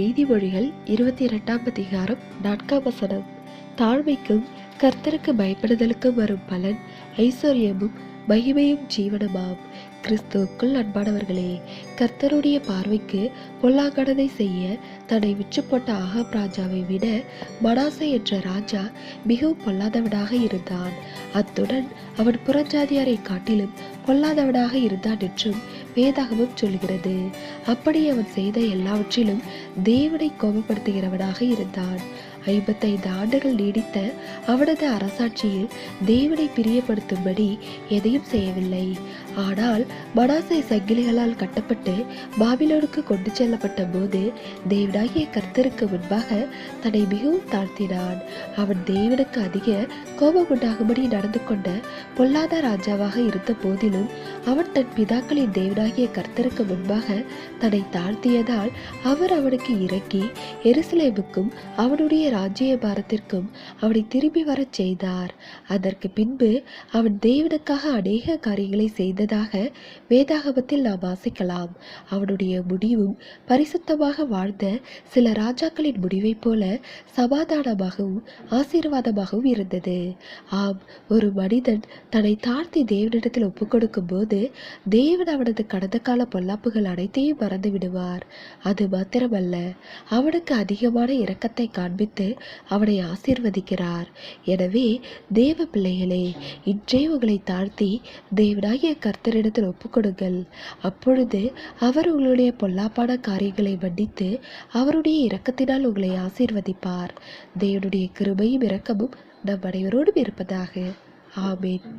நீதிமொழிகள் இருபத்தி இரண்டாம் அதிகாரம் நான்காம் வசனம். தாழ்மைக்கும் கர்த்தருக்கு பயப்படுதலுக்கும் வரும் பலன் ஐஸ்வர்யமும் மகிமையும் ஜீவனமாம். கிறிஸ்துவுக்குள் அன்பானவர்களே கர்த்தருடைய பார்வைக்கு பொல்லாங்கடனை செய்ய தன்னை விற்று போட்ட ஆகாப் ராஜாவை விட மனாசை என்ற ராஜா மிகவும் பொல்லாதவனாக இருந்தான். அத்துடன் அவன் புறஞ்சாதியாரை காட்டிலும் பொல்லாதவனாக இருந்தான் என்றும் வேதாகமும் சொல்கிறது. அப்படி அவன் செய்த எல்லாவற்றிலும் தேவனை கோபப்படுத்துகிறவனாக இருந்தான். ஐம்பத்தைந்து ஆண்டுகள் நீடித்த அவனது அரசாட்சியில் தேவனை பிரியப்படுத்தும்படி எதையும் செய்யவில்லை. ஆனால் மனாசை சங்கிலிகளால் கட்டப்பட்டு பாபிலோனுக்கு கொண்டு செல்லப்பட்ட போது தேவனாகிய கர்த்தருக்கு முன்பாக தன்னை மிகவும் தாழ்த்தினான். அவன் தேவனுக்கு அதிக கோபம் உண்டாகும்படி நடந்து கொண்ட பொல்லாத ராஜாவாக இருந்த போதிலும் அவன் தன் பிதாக்களின் தேவனாகிய கர்த்தருக்கு முன்பாக தன்னை தாழ்த்தியதால் அவர் அவனுக்கு இறங்கி எருசலேமுக்கும் அவனுடைய ராஜ்யபாரத்திற்கும் அவனை திரும்பி வரச் செய்தார். அதற்கு பின்பு அவன் தேவனுக்காக அநேக காரியங்களை செய்ததாக வேதாகமத்தில் நாம் வாசிக்கலாம். அவனுடைய முடிவும் பரிசுத்தமாக வாழ்ந்த சில ராஜாக்களின் முடிவைப் போல சமாதானமாகவும் ஆசீர்வாதமாகவும் இருந்தது. ஆம் ஒரு மனிதன் தன்னை தாழ்த்தி தேவனிடத்தில் ஒப்புக்கொடுக்கும் போது தேவன் அவனது கடந்த கால பொல்லாப்புகள் அனைத்தையும் மறந்து விடுவார் அது மாத்திரமல்ல அவனுக்கு அதிகமான இரக்கத்தை காண்பித்து அவனை ஆசீர்வதிக்கிறார். எனவே தேவ பிள்ளைகளே இன்றே உங்களை தாழ்த்தி தேவனாகிய கர்த்தரிடத்தில் ஒப்புக்கொடுங்கள். அப்பொழுது அவர் உங்களுடைய பொல்லாப்பான காரியங்களை மன்னித்து அவருடைய இரக்கத்தினால் உங்களை ஆசீர்வதிப்பார். தேவனுடைய கிருபையும் இரக்கமும் நம் அனைவரோடும் இருப்பதாக. ஆமேன்.